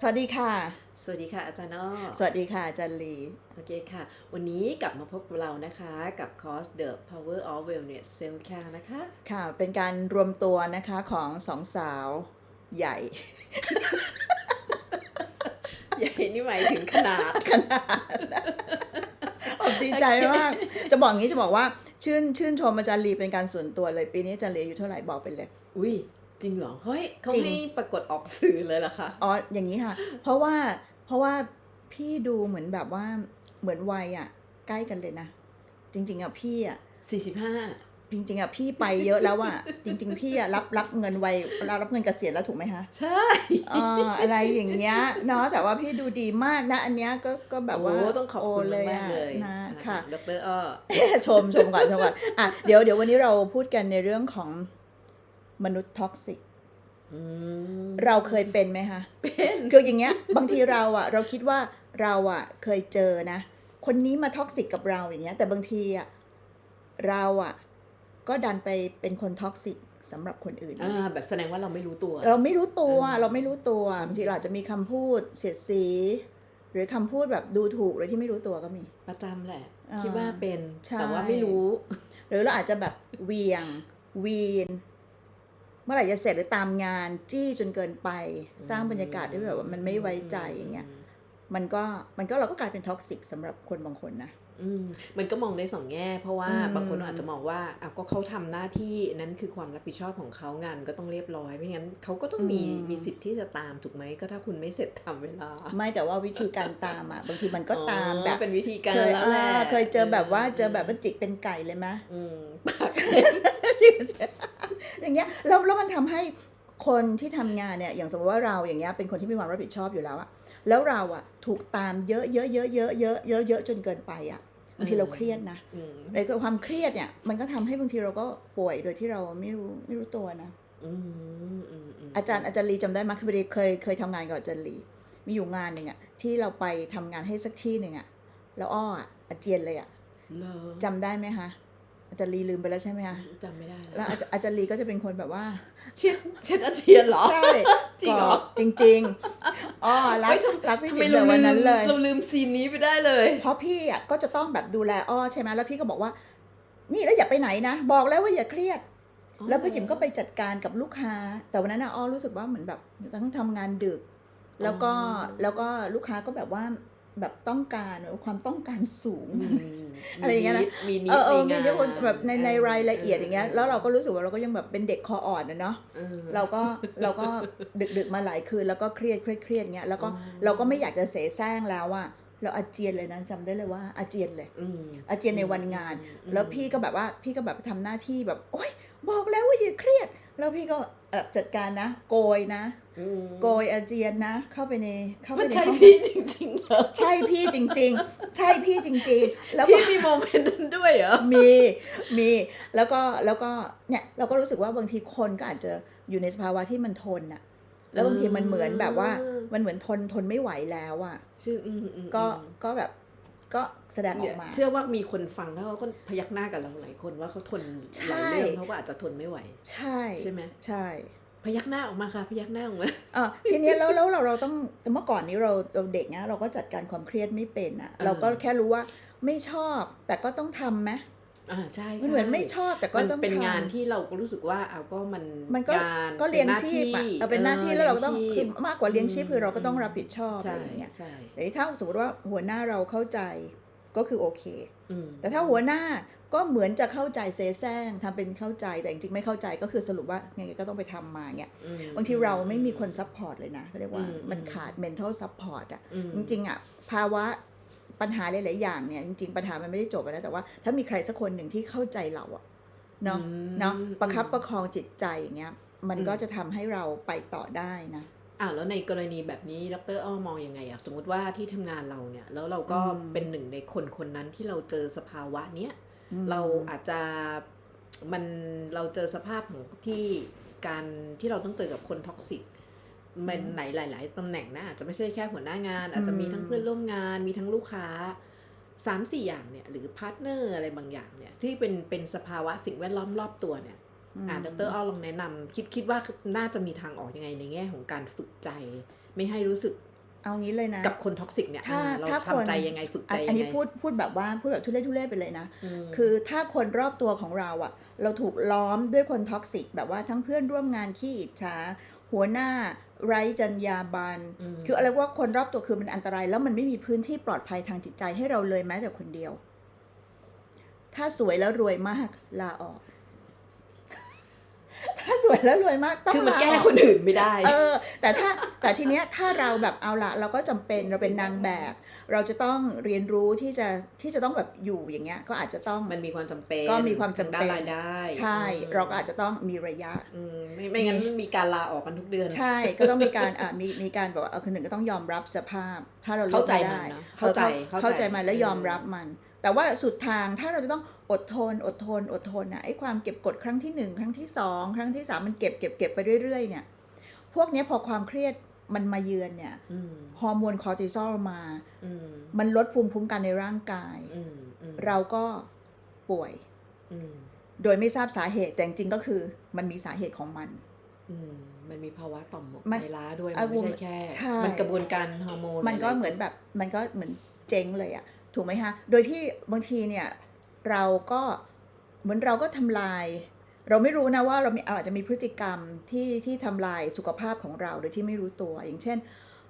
สวัสดีค่ะ สวัสดีค่ะอาจารย์นอสวัสดีค่ะอาจารย์ลี โอเคค่ะ วันนี้กลับมาพบกับเรานะคะกับคอร์ส The Power of Wellness Self Care นะคะ ค่ะ เป็นการรวมตัวนะคะของสองสาวใหญ่ ใหญ่นี่หมายถึงขนาด ขนาดผมดีใจมาก จะบอกงี้จะบอกว่าชื่นชื่นชมอาจารย์ลีเป็นการส่วนตัวเลยปีนี้อาจารย์ลีอายู่เท่าไหร่บอกไปเลย อุ้ย จริงเหรอ เฮ้ยเขาจริงให้ปรากฏออกสื่อเลยเหรอคะอ๋ออย่างนี้ค่ะ เพราะว่าเพราะว่าพี่ดูเหมือนแบบว่าเหมือนวัยอะ ใกล้กันเลยนะ จริง ๆอะพี่อะ45จริงๆอะพี่ไปเยอะแล้วอะจริง ๆ พี่อะรับรับเงินวัยเรารับเงินเกษียณแล้วถูกไหมคะใช่เอ่ออะไรอย่างเงี้ยเนาะแต่ว่าพี่ดูดีมากนะ อันเนี้ยก็ก็แบบว่าโอ้ต้องขอบคุณโมากๆเลยนะค่ะดรอ้อชมชมก่อนชมก่อนอะเดี๋ยวเดี๋ยววันนี้เราพูดกันในเรื่องของ มนุษย์ท็อกซิกอืมเราเคยเป็นไหมคะเป็นคืออย่างเงี้ย บางทีเราอะเราคิดว่าเราอะเคยเจอนะ คนนี้มาท็อกซิกกับเราอย่างเงี้ย แต่บางทีอะเราอะก็ดันไปเป็นคนท็อกซิกสำหรับคนอื่นอ่าแบบแสดงว่าเราไม่รู้ตัว เราไม่รู้ตัวอืมเราไม่รู้ตัวบางทีเราอาจจะมีคำพูดเสียดสี หรือคำพูดแบบดูถูกโดยที่ไม่รู้ตัวก็มี ประจำแหละอ่าคิดว่าเป็นใช่แต่ว่าไม่รู้ หรือเราอาจจะแบบเหวียงวีน เมื่อไหร่จะเสร็จหรือตามงานจี้จนเกินไป สร้างบรรยากาศที่แบบว่ามันไม่ไว้ใจอย่างเงี้ยมันก็มันก็เราก็กลายเป็นท็อกซิกสำหรับคนบางคนนะอืมมันก็มองได้สองแง่ เพราะว่าอืมบางคนอาจจะมองว่าอะก็เขาทำหน้าที่นั้นคือความรับผิดชอบของเขางานก็ต้องเรียบร้อยไม่งั้นเขาก็ต้องมีอืมมีสิทธิ์ที่จะตามถูกไหมก็ถ้าคุณไม่เสร็จทำเวลา ไม่แต่ว่าวิธีการตามอะบางทีมันก็ตามแบบอ๋อเป็นวิธีการเคยแล้วแหละอ่าเคยเจอแบบว่าเจอแบบว่าจิกเป็นไก่เลยไหมอืมปาก อย่างเงี้ยแล้วแล้วมันทำให้คนที่ทำงานเนี่ยอย่างสมมติว่าเราอย่างเงี้ยเป็นคนที่มีความรับผิดชอบอยู่แล้วอะแล้วเราอะถูกตามเยอะเยอะเยอะเยอะเยอะเยอะเยอะจนเกินไปอะบางทีเราเครียดนะอืมในความเครียดเนี่ยมันก็ทำให้บางทีเราก็ป่วยโดยที่เราไม่รู้ไม่รู้ตัวนะอืมอืมมอาจารย์อาจารย์ลีจำได้ไหมคือพอดีเคยเคยทำงานกับอาจารย์ลีมีอยู่งานหนึ่งอะที่เราไปทำงานให้สักที่หนึ่งอะแล้วอ้ออะอาเจียนเลยอะเหรอจำได้ไหมคะ อาจารย์ลีลืมไปแล้วใช่ไหมคะจำไม่ได้แล้วอาจอาจารย์ลีก็จะเป็นคนแบบว่า เช่นเช่นอาเจียนเหรอใช่จริงเหรอก็จริงๆอ๋อรักเฮ้ยทำรักพี่ทำจิ๋ไมมเราแต่วันลืนั้นมเลยเราลืมซีนนี้ไปได้เลย เพราะพี่อะก็จะต้องแบบดูแลอ้อใช่ไหมแล้วพี่ก็บอกว่า นี่แล้วอย่าไปไหนนะบอกแล้วว่าอย่าเครียด แล้วพี่จิ๋มก็ไปจัดการกับลูกค้า แต่วันนั้นน่ะอ้อรู้สึกว่าเหมือนแบบต้องทำงานดึก แล้วก็อ๋อแล้วก็ลูกค้าก็แบบว่า แบบต้องการความต้องการสูงอืมอะไรอย่างเงี้ยนะมีนิเอดอเออมีมีงานเยอะคนแบบในในออรายละเอียดอย่างเงี้ยแล้วเราก็รู้สึกว่าเราก็ยังแบบเป็นเด็กคออ่อนนะเนาะออเราก็เราก็ดึกดึกๆมาหลายคืนแล้วก็เครียดเครียดเครียดเงี้ยแล้วก็อ๋อเราก็ไม่อยากจะเสแสร้งแล้วอะเราอาเจียนเลยนะจำได้เลยว่าอาเจียนเลยอืมอาเจียนในวันงานอืมแล้วพี่ก็แบบว่าพี่ก็แบบทำหน้าที่แบบโอ๊ยบอกแล้วว่าอย่าเครียด แล้วพี่ก็เอ่อจัดการนะ โกยนะอืม โกยอาเจียนนะ เข้าไปในเข้าไปมันในใช่ห้องพี่จริงๆเหรอใช่พี่จริง ๆ ใช่พี่จริง ๆ แล้วก็ พี่มีโมเมนต์นั้นด้วยเหรอ มีมีแล้วก็แล้วก็เนี่ยเราก็รู้สึกว่าบางทีคนก็อาจจะอยู่ในสภาวะที่มันทนอะแล้วบางทีมันเหมือนแบบว่า อืม มันเหมือนทนทนไม่ไหวแล้วอะชื่ออืมอืมก็อืมก็แบบก็แสดงอเนี่อยกมา เชื่อว่ามีคนฟังแล้วเขาก็พยักหน้ากับเราหลายคนว่าเขาทนใช่หลายเรื่องเพราะว่าอาจจะทนไม่ไหว ใช่ใช่ไหม ใช่ พยักหน้าออกมาค่ะ พยักหน้าออกมาอะทีเนี้ยแล้วแล้วเราเราต้องเมื่อก่อนนี้เราเราเด็กนะเราก็จัดการความเครียดไม่เป็นอะอ่าเราก็แค่รู้ว่าไม่ชอบแต่ก็ต้องทำไหมอ่าใช่มันใช่เหมือนไม่ชอบแต่ก็มันต้องเป็นทำงานที่เราก็รู้สึกว่าเอาก็มันมันก็งานก็เลี้ยงป็นหน้าชีพอะที่เออเป็นหน้าที่แล้วเราก็ต้องลี้ยคือมากกว่าเลี้ยงชีพคือเราก็ต้องมรับผิดชอบอะใช่ไรอย่างเงี้ยใช่แต่ถ้าสมมติว่าหัวหน้าเราเข้าใจก็คือโอเคอืมแต่ถ้าหัวหน้า ก็เหมือนจะเข้าใจเซแซงทำเป็นเข้าใจแต่จริงๆไม่เข้าใจก็คือสรุปว่าไงก็ต้องไปทำมาเงี้ยอืมบางทีเราไม่มีคนซัพพอร์ตเลยนะเขาเรียกว่าอืมมันขาด mental support อะอืมจริงๆอะภาวะปัญหาหลายๆอย่างเนี่ยจริงๆปัญหามันไม่ได้จบอะนะแต่ว่า ถ้ามีใครสักคนหนึ่งที่เข้าใจเราอะเนาะอืมเนาะประคับประคองจิตใจอย่างเงี้ยมันอืมก็จะทำให้เราไปต่อได้นะอ่าแล้วในกรณีแบบนี้ดรอ้อมองยังไงอะสมมติว่าที่ทำงานเราเนี่ย แล้วเราก็อืมเป็นหนึ่งในคนคนนั้นที่เราเจอสภาวะเนี้ยอืม เราอาจจะมันเราเจอสภาพของที่การที่เราต้องเจอกับคนท็อกซิกมันไหนหลาย ๆตำแหน่งนะอาจจะไม่ใช่แค่หัวหน้างาน อาจจะมีทั้งเพื่อนร่วมงาน มีทั้งลูกค้าสามสี่อย่างเนี่ยหรือพาร์ทเนอร์อะไรบางอย่างเนี่ยที่เป็นเป็นสภาวะสิ่งแวดล้อมรอบตัวเนี่ยอ่าดรอ้อลองแนะนำคิดคิดว่าน่าจะมีทางออกยังไงในแง่ของการฝึกใจ ไม่ให้รู้สึก เอางี้เลยนะ กับคนท็อกซิกเนี่ยถ้าอ่าเราถ้าคน ทำใจยังไงฝึกใจอันยังไงอันนี้พูดพูดแบบว่าพูดแบบทุเรศทุเรศไปเลยนะมคือถ้าคนรอบตัวของเราอะเราถูกล้อมด้วยคนท็อกซิกแบบว่าทั้งเพื่อนร่วมงานขี้อิจฉาหัวหน้าไร้จรรยาบรรณมคืออะไรว่าคนรอบตัวคือมันอันตราย แล้วมันไม่มีพื้นที่ปลอดภัยทางจิตใจให้เราเลยแม้แต่คนเดียว ถ้าสวยแล้วรวยมากลาออกถ้าส วยแล้วรวยมากต้องคือมันลาแก้ออกคนอื่นไม่ได้ เออ แต่ถ้าแต่ทีเนี้ยถ้าเราแบบเอาละเราก็จำเป็นเราเป็นนางแบบ เราจะต้องเรียนรู้ที่จะที่จะต้องแบบอยู่อย่างเงี้ย ก็อาจจะต้องมันมีความจำเป็น ก็มีความจำเป็นทงด้านรายได้ ใช่อืมเราก็อาจจะต้องมีระยะอืมไม่ไม่งั้นมีการลาออกกันทุกเดือน ใช่ก็ต้องมีการอะมีมีการแบบว่าเออคนหนึ่งก็ต้องยอมรับสภาพ ถ้าเราลือกเข้าใจไม่มันได้เนอะเข้าใจออเข้าใจเข้าใจมันแล้วอืมยอมรับมัน แต่ว่าสุดทางถ้าเราจะต้องอดทนอดทนอดทนนะไอ้ความเก็บกดครั้งที่หนึ่งครั้งที่สองครั้งที่สามมันเก็บเก็บเก็บไปเรื่อยๆเนี่ยพวกเนี้ยพอความเครียดมันมาเยือนเนี่ยอืมฮอร์โมนคอร์ติซอลมาอืมมันลดภูมิคุ้มกันในร่างกายอืมอืมเราก็ป่วยอืมโดยไม่ทราบสาเหตุแต่จริงๆก็คือมันมีสาเหตุของมันอืมมันมีภาวะต่อมหมกมันไตล้าด้วยอะมันไม่ใช่แค่ใช่มันกระบวนการฮอร์โมน มันก็หลายๆเหมือนแบบ มันก็เหมือนเจ๊งเลยอะ ถูกไหมคะ โดยที่บางทีเนี่ยเราก็เหมือนเราก็ทำลาย เราไม่รู้นะว่าเราอาจจะมีพฤติกรรมที่ที่ทำลายสุขภาพของเราโดยที่ไม่รู้ตัว อย่างเช่น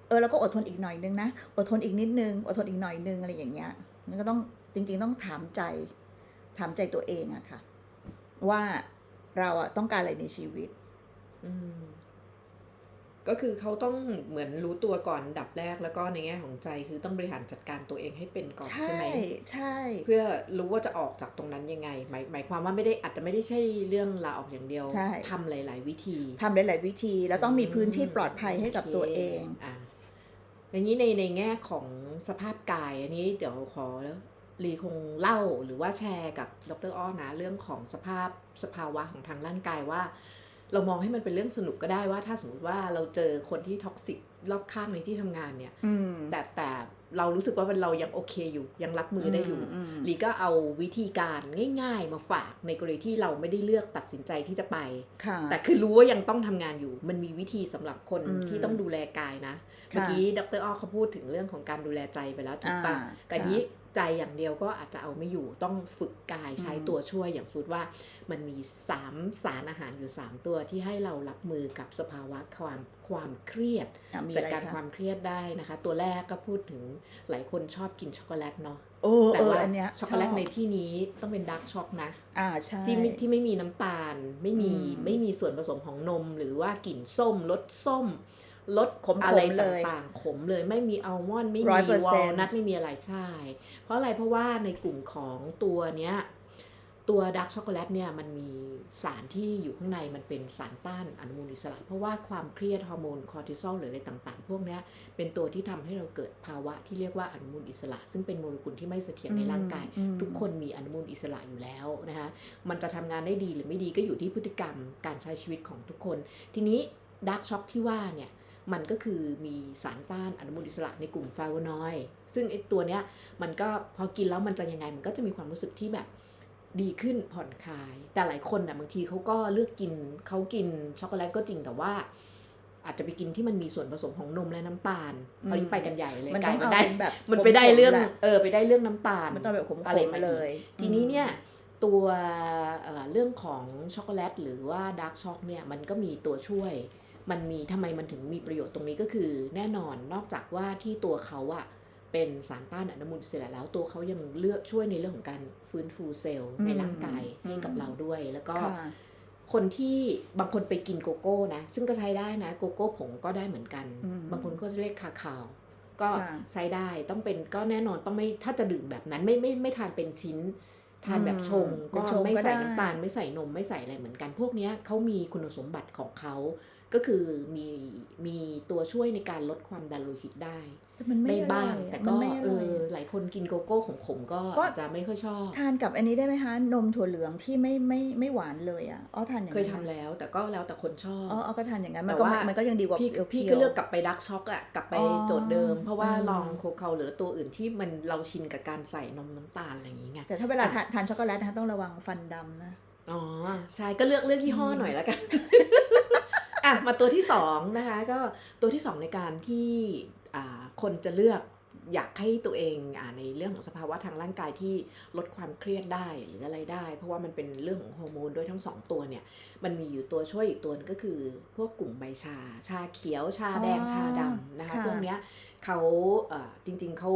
เออเราก็อดทนอีกหน่อยนึงนะ อดทนอีกนิดนึง อดทนอีกหน่อยนึงอะไรอย่างเงี้ยมันก็ต้องจริง ๆ ต้องถามใจถามใจตัวเองอะค่ะ ว่าเราอะต้องการอะไรในชีวิต อืม ก็คือเขาต้องเหมือนรู้ตัวก่อนอันดับแรกแล้วก็ในแง่ของใจคือต้องบริหารจัดการตัวเองให้เป็นก่อนใชใช่่ไหมใช่เพื่อรู้ว่าจะออกจากตรงนั้นยังไง หมายหมายความว่าไม่ได้อาจจะไม่ได้ใช่เรื่องลาออกอย่างเดียวใช่ทำหลาย ๆ วิธีทำหลาย ๆ วิธี แล้วต้องมีพื้นที่ปลอดภัยให้กับตัวเองอะอย่างนี้ในในแง่ของสภาพกายอันนี้เดี๋ยวขอรีคงเล่าหรือว่าแชร์กับดรอ้อนะเรื่องของสภาพสภาวะของทางร่างกายว่า เรามองให้มันเป็นเรื่องสนุกก็ได้ว่า ถ้าสมมติว่าเราเจอคนที่ท็อกซิกรอบข้างในที่ทำงานเนี่ยอืมแต่แต่เรารู้สึกว่าเรายังโอเคอยู่ยังรับมือได้อยู่อืมลีก็เอาวิธีการง่าย ๆ มาฝากในกรณีที่เราไม่ได้เลือกตัดสินใจที่จะไปค่ะแต่คือรู้ว่ายังต้องทำงานอยู่ มันมีวิธีสำหรับคนอืมที่ต้องดูแลกายนะค่ะเมื่อกี้ดรอ้อเขาพูดถึงเรื่องของการดูแลใจไปแล้วถูกปะอ่าแต่ค่ะนี้ ใจอย่างเดียวก็อาจจะเอาไม่อยู่ต้องฝึกกายใช้อืมตัวช่วยอย่างสมมติว่ามันมีสามสารอาหารอยู่ 3 ตัวที่ให้เรารับมือกับสภาวะความความเครียดอะมีจัดอะไรการคคะวามเครียดได้นะคะ ตัวแรกก็พูดถึงหลายคนชอบกินช็อกโกแลตเนาะโอ้แต่เออว่าอันเนี้ยช็อกโกแลตชบในที่นี้ต้องเป็นดาร์กช็อกนะอ่าใช่ที่ไม่ที่ไม่มีน้ำตาลไม่มีอืมไม่มีส่วนผสมของนม หรือว่ากลิ่นส้มรสส้ม รสขมๆอะไรเลยต่างๆขมเลยไม่มีอัลมอนด์ไม่มี100%วอลนัทไม่มีอะไรใช่ เพราะอะไรเพราะว่าในกลุ่มของตัวเนี้ยตัวดาร์กช็อกโกแลตเนี่ยมันมีสารที่อยู่ข้างในมันเป็นสารต้านอนุมูลอิสระ เพราะว่าความเครียดฮอร์โมนคอร์ติซอลหรืออะไรต่างๆ พวกเนี้ยเป็นตัวที่ทำให้เราเกิดภาวะที่เรียกว่าอนุมูลอิสระ ซึ่งเป็นโมเลกุลที่ไม่เสถียรในร่างกายอืมทุกคนมีอนุมูลอิสระอยู่แล้วนะคะมันจะทำงานได้ดีหรือไม่ดีก็อยู่ที่พฤติกรรมการใช้ชีวิตของทุกคน ทีนี้ดาร์กช็อกที่ว่าเนี่ย มันก็คือมีสารต้านอนุมูลอิสระในกลุ่มฟลาโวนอยด์ซึ่งไอ้ตัวเนี้ยมันก็พอกินแล้วมันจะยังไง มันก็จะมีความรู้สึกที่แบบดีขึ้นผ่อนคลาย แต่หลายคนน่ะบางทีเขาก็เลือกกินเขากินช็อกโกแลตก็จริงแต่ว่า อาจจะไปกินที่มันมีส่วนผสมของนมและน้ำตาลคราวนี้ไปกันใหญ่เลยมันกต้ลาอยงมาเอาได้เป็นแบบมันไปได้เรื่องขมๆแหละเออไปได้เรื่องน้ำตาลมันต้องแบบขมอะไรๆมาเลอีกยทีนี้เนี่ยตัวเอ่อเรื่องของช็อกโกแลตหรือว่าดาร์กช็อกเนี่ยมันก็มีตัวช่วย มันมีทำไมมันถึงมีประโยชน์ตรงนี้ก็คือ แน่นอนนอกจากว่าที่ตัวเขาอะเป็นสารต้านอนุมูลอิสระแล้วตัวเขายังเลือกช่วยในเรื่องของการฟื้นฟูเซลล์อืมในร่างกายให้อืมกับเราด้วย แล้วก็ค่ะคนที่บางคนไปกินโกโก้นะ ซึ่งก็ใช้ได้นะโกโก้ผงก็ได้เหมือนกันอืมบางคนก็จะเรียกคาคาวก็ค่ะใช้ได้ต้องเป็นก็แน่นอนต้องไม่ถ้าจะดื่มแบบนั้นไม่ไม่ไม่ทานเป็นชิ้น ทานแบบชงอืมก็เป็นชงไม่ก็ใส่ได้น้ำตาลไม่ใส่นมไม่ใส่อะไรเหมือนกัน พวกเนี้ยเขามีคุณสมบัติของเขา ก็คือมีมีตัวช่วยในการลดความดันโลหิตได้แต่มันไม่ได้อร่บ้าองยแต่อะก็มันไม่อเอร่อยอหลายคนกินโกโก้ของขมก็ก็อาจจะไม่ค่อยชอบ ทานกับอันนี้ได้ไหมคะนมถั่วเหลืองที่ไม่ไม่ไม่หวานเลยอะอ้อทานอย่างเคยนั้นทำไหมแล้ว แต่ก็แล้วแต่คนชอบอ๋ออ้อก็ทานอย่างนั้นมันแต่ก็ว่ามันก็ยังดีกว่าพี่เพียวๆพี่ก็เลือกกลับไปดักช็อกอะกลับไปอ๋อโจทย์เดิม เพราะว่าอืมลองโคเคาหรือตัวอื่นที่มันเราชินกับการใส่นมน้ำตาลอะไรอย่างเงี้ยแต่ถ้าเวลาทานทานช็อกโกแลตนะคะต้องระวังฟันดำนะอ๋อใช่ก็เลือกเลือกยี่ห้อหน่อยแล้วกัน อะมาตัวที่สองนะคะก็ตัวที่สองในการที่อ่าคนจะเลือกอยากให้ตัวเองอาในเรื่องของสภาวะทางร่างกายที่ลดความเครียดได้หรืออะไรได้ เพราะว่ามันเป็นเรื่องของฮอร์โมนด้วยทั้งสองตัวเนี่ยมันมีอยู่ตัวช่วยอีกตัวนึงก็คือ พวกกลุ่มใบชา ชาเขียวชาแดงอ๋อชาดำนะคะค่ะพวกเนี้ยเขาเอ่อจริงๆเขา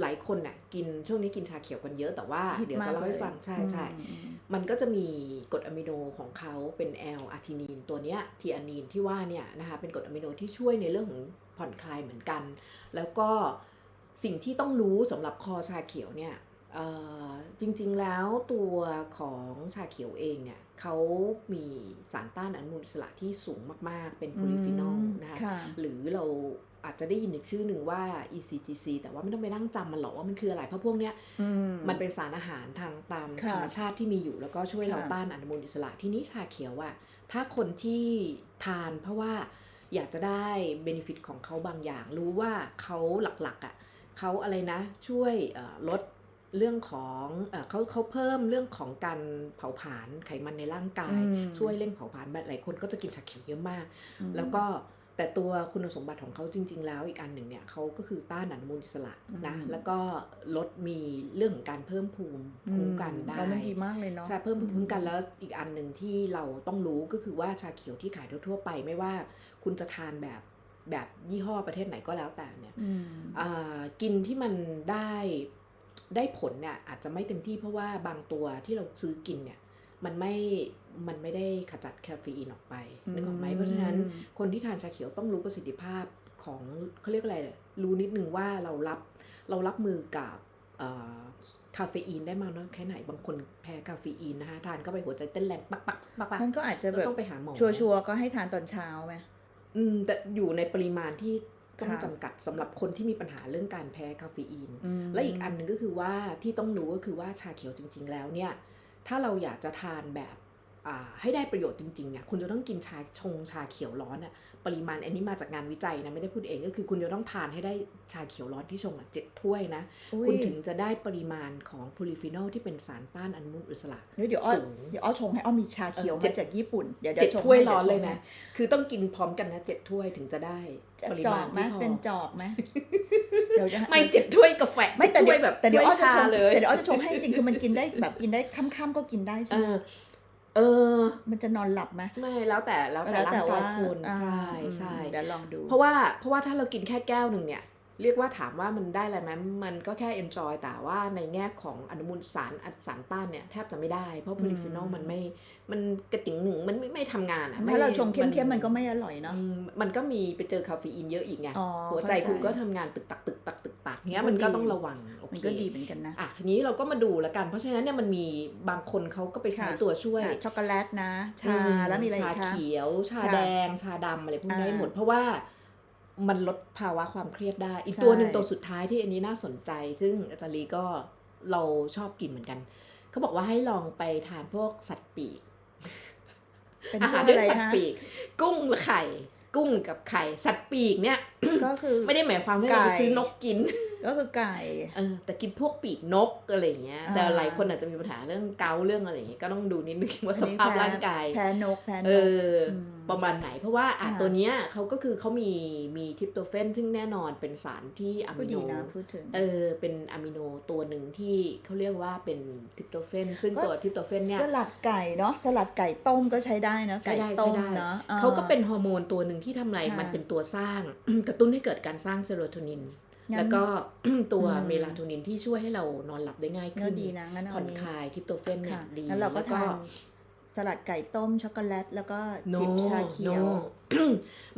หลายคนน่ะกินช่วงนี้กินชาเขียวกันเยอะแต่ว่าฮิตเดี๋ยวจะเล่าให้มากเลยฟังใช่ใช่อืมมันก็จะมีกรดอะมิโนของเขาเป็นแอลอาร์ทินีนตัวเนี้ยทีอานีนที่ว่าเนี่ยนะคะเป็นกรดอะมิโนที่ช่วยในเรื่องของผ่อนคลายเหมือนกัน แล้วก็สิ่งที่ต้องรู้สำหรับคอชาเขียวเนี่ยเอ่อจริงๆแล้วตัวของชาเขียวเองเนี่ยเขามีสารต้านอนุมูลอิสระที่สูงมากๆ เป็นโพลีฟีนอลนะคะค่ะหรือเรา อาจจะได้ยินอีกชื่อหนึ่งว่า ECGC แต่ว่าไม่ต้องไปนั่งจำมันหรอกว่ามันคืออะไร เพราะพวกเนี้ยอืมมันเป็นสารอาหารทางตามค่ะธรรมชาติที่มีอยู่ แล้วก็ช่วยเราค่ะต้านอนุมูลอิสระที่นี้ชาเขียวอะถ้าคนที่ทานเพราะว่าอยากจะได้เบนฟิตของเขาบางอย่าง รู้ว่าเขาหลักๆอะเขาอะไรนะ ช่วยเอ่อลดเรื่องของเอ่อเขาเขาเพิ่มเรื่องของการเผาผลาญไขมันในร่างกายอืมช่วยเร่งเผาผลาญแบบหลายคนก็จะกินชาเขียวเยอะมากอืมแล้วก็ แต่ตัวคุณสมบัติของเขาจริง ๆ แล้วอีกอันหนึ่งเนี่ยเขาก็คือต้านอนุมูลอิสระนะอืมแล้วก็ลดมีเรื่องของการเพิ่มภูมิคุ้มกันได้แล้วมันดีมากเลยเนาะใช่เพิ่มภูมิคุ้มกันแล้วอีกอันหนึ่งที่เราต้องรู้ก็คือว่าชาเขียวที่ขายทั่วๆไป ไม่ว่าคุณจะทานแบบแบบยี่ห้อประเทศไหนก็แล้วแต่เนี่ยอืมอ่ากินที่มันได้ได้ผลเนี่ยอาจจะไม่เต็มที่เพราะว่าบางตัวที่เราซื้อกินเนี่ยมันไม่ มันไม่ได้ขจัดแคฟฟีนออกไปนึกออกไหมเพราะฉะนั้นคนที่ทานชาเขียวต้องรู้ประสิทธิภาพของเขาเรียกอะไรเนี่ยรู้นิดนึงว่าเรารับเรารับมือกับเอ่อคาเฟอีนได้มากน้อยแค่ไหนบางคนแพ้คาเฟอีนนะคะทานเข้าไปหัวใจเต้นแรงปักปักปักปักมันก็อาจจะก็แบบต้องไปหาหมอชัวร์ๆก็ให้ทานตอนเช้าไหมอืมแต่อยู่ในปริมาณที่ต้องค่ะจำกัดสำหรับคนที่มีปัญหาเรื่องการแพ้คาเฟอีนมและอีกอันหนึ่งก็คือว่าที่ต้องรู้ก็คือว่าชาเขียวจริง ๆ แล้วเนี่ย ถ้าเราอยากจะทานแบบอ่า ให้ได้ประโยชน์จริงๆเนี่ยคุณจะต้องกินชาชงชาเขียวร้อนอะปริมาณอันนี้มาจากงานวิจัยนะไม่ได้พูดเองก็คือคุณจะต้องทานให้ได้ชาเขียวร้อนที่ชงอะเจ็ดถ้วยนะอุ๊ยคุณถึงจะได้ปริมาณของโพลีฟีนอลที่เป็นสารต้านอนุมูลอิสระเดี๋ยวเดี๋ยวอ้อสูงเดี๋ยวอ้อชงให้อ้อมีชาเขียวเออเจ็มาดจากญี่ปุ่นเดี๋ยวเดี๋เจ็ยดวชงถ้วยให้ร้อนดี๋วชงเลยนะให้คือต้องกินพร้อมกันนะเจ็ดถ้วยถึงจะได้ปริจอมากณไหมที่พอเป็นจอกไหมเดี๋ยวจะไม่เจ็ดถ้วยกาแฟไม่แต่ถ้เดี๋วยยวแบบแต่เดี๋ยวถ้อ้อจะชาชงเลยแต่เดี๋ยวอ้อจะชงให้จริงคือมันกินได้แบบกินได้ค่ำๆก็กินได้ใช่เอไหมอ เออ มันจะนอนหลับไหมไม่แล้วแต่แล้วแต่แล้วร่าแต่งกาว่ายคุณอ่าใช่อืมใช่เดี๋ยวลองดู เพราะว่าเพราะว่าถ้าเรากินแค่แก้วหนึ่งเนี่ย เรียกว่าถามว่ามันได้อะไรไหมมันก็แค่ enjoy แต่ว่าในแง่ของอนุมูลสารอัดสารต้านเนี่ยแทบจะไม่ได้ เพราะโพลีฟีนอลอืมมันไม่ มันกระติ่งหนึ่งมันไม่ไม่ทำงานอะถ้าเราชงไเข้มๆมันก็ไม่อร่อยเนาะอืมมันก็มีไปเจอคาเฟอีนเยอะอีกไงอ๋อหัวใจเข้าใจคุณก็ทำงานตึกตักตึกตักตึกตักเนี้ยก็มันก็ดีต้องระวังโอมันเคก็ดีเหมือนกันนะอะทีนี้เราก็มาดูแล้วกัน เพราะฉะนั้นเนี่ยมันมีบางคนเขาก็ไปใช้ค่ะตัวช่วยอะช็อกโกแลตนะชาอืแล้วมีอะไรชาอีกคะเขียว ชาค่ะแดงชาดำอะไรพวกนี้ได้อ่าหมดเพราะว่า มันลดภาวะความเครียดได้ อีกใช่ตัวหนึ่งตัวสุดท้ายที่อันนี้น่าสนใจ ซึ่งอาจารย์ลีก็เราชอบกินเหมือนกัน เขาบอกว่าให้ลองไปทานพวกสัตว์ปีกเป็นอาพหาวรกเรื่อะองไรสัตว์ฮะปีก กุ้งและไข่ กุ้งกับไข่ สัตว์ปีกเนี่ย ก็คือไม่ได้หมายความว่าเราไปไก่ซื้อนกกิน ก็คือไก่เออแต่กินพวกปีกนกอะไรอย่างเงี้ย แต่อ่าหลายคนอาจจะมีปัญหาเรื่องเกาต์เรื่องอะไรอย่างเงี้ยก็ต้องดูนิดนึงว่าสอันนี้ภาพแพ้ร่างกายแพ้นกแพ้นเอกออมประมาณไหน เพราะว่าอะค่ะตัวเนี้ยเขาก็คือเขามีมีทริปโตเฟนซึ่งแน่นอนเป็นสารที่อะก็มิโนดีนะพูดถึงเออเป็นอะมิโนตัวหนึ่งที่เขาเรียกว่าเป็นทริปโตเฟนซึ่งก็ตัวทริปโตเฟนเนี่ยสลัดไก่เนาะสลัดไก่ต้มก็ใช้ได้นะใช้ไก่ได้ต้ใช้มได้เนาะเขาก็เป็นฮอร์โมนตัวหนึ่งที่ทำอะไรค่ะมันเป็นตัวสร้างกระตุ้นให้เกิดการสร้างเซโรโทนินงั้น แล้วก็ตัวอืมเมลาโทนินที่ช่วยให้เรานอนหลับได้ง่ายก็ขึ้นดีนะงั้นเอาผ่อนนี้คลายทริปโตเฟนเนี่ยค่ะดีงั้นเราก็แล้วทานสลัดไก่ต้มช็อกโกแลต แล้วก็โนจิบชาเขียวโน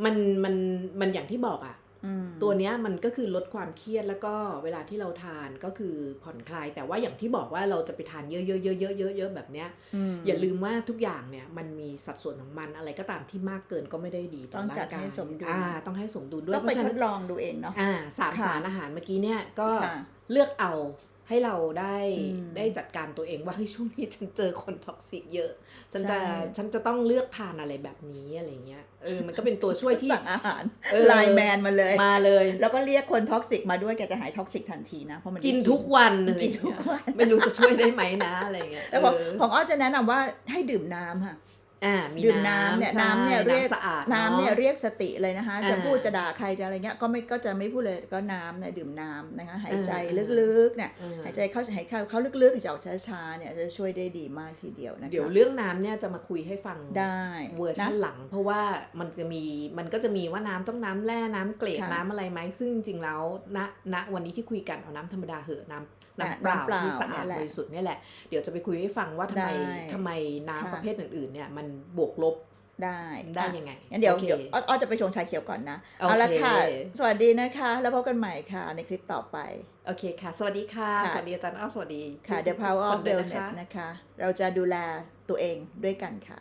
มันมันมันอย่างที่บอกอะอืม ตัวเนี้ยมันก็คือลดความเครียดแล้วก็เวลาที่เราทานก็คือผ่อนคลาย แต่ว่าอย่างที่บอกว่าเราจะไปทานเยอะๆๆๆๆๆแบบเนี้ยมอย่าลืมว่าทุกอย่างเนี่ยมันมีสัดส่วนของมันอะไรก็ตามที่มากเกินก็ไม่ได้ดีต่อต้องร่าจัดงกายให้สมดุลอ่าต้องให้สมดุลด้วยต้องเพไปราะฉะทนั้ดนลองดูเองเนาะอ่าสามค่ะสารอาหารเมื่อกี้เนี่ยก็ค่ะเลือกเอา ให้เราได้อืมได้จัดการตัวเองว่าเฮ้ยช่วงนี้ฉันเจอคนท็อกซิกเยอะ ฉันจะใช่ฉันจะต้องเลือกทานอะไรแบบนี้อะไรเงี้ยเออมันก็เป็นตัวช่วยที่สั่งอาหารเออไลน์แมนมาเลยมาเลย แล้วก็เรียกคนท็อกซิกมาด้วยแกจะหายท็อกซิกทันทีนะเพราะมันได้กินทุกวันอะไรกินทุกเงี้ยวันไม่รู้จะช่วยได้ไหมนะอะไรเงี้ยแล้วของเออของอ้อจะแนะนำว่าให้ดื่มน้ำค่ะอ่ามี ดื่มน้ำเนี่ยใช่น้ำเนี่ยเรียกน้ำสะอาดน้ำเนี่ยอะเรียกสติเลยนะคะ จะอ่าพูดจะด่าใครจะอะไรเงี้ยก็ไม่ก็จะไม่พูดเลยก็น้ำเนี่ยดื่มน้ำนะคะหายใจอ่าลึกๆเนี่ยอ่าหายใจเข้าหายใจเข้าลึกๆหายใจออกช้าๆเนี่ยจะช่วยได้ดีมากทีเดียวนะคะเดี๋ยวเรื่องน้ำเนี่ยจะมาคุยให้ฟังได้เวอร์ชันนะหลัง เพราะว่ามันจะมีมันก็จะมีว่าน้ำต้องน้ำแร่น้ำเกรดค่ะน้ำอะไรไหมซึ่งจริงๆแล้วณณวันนี้ที่คุยกันเอาน้ำธรรมดาเหอะน้ำอะน้ำเปล่า น้ำเปล่าที่สะอาดเนี่ยแหละบริสุทธิ์เนี่ยแหละ เดี๋ยวจะไปคุยให้ฟังว่าทำไมได้ทำไมน้ำค่ะประเภทอื่นๆเนี่ยมันบวกลบได้ได้ค่ะยังไงงั้นเดี๋ยวโอคเดี๋ยวอ้ออ้อจะไปชงชาเขียวก่อนนะโอเคเอาละค่ะ สวัสดีนะคะ แล้วพบกันใหม่ค่ะในคลิปต่อไป โอเคค่ะ สวัสดีค่ะค่ะสวัสดีอาจารย์อ้อสวัสดีค่ะทุก The Power ค of นด้วยนะ Wellness คะนะคะ เราจะดูแลตัวเองด้วยกันค่ะ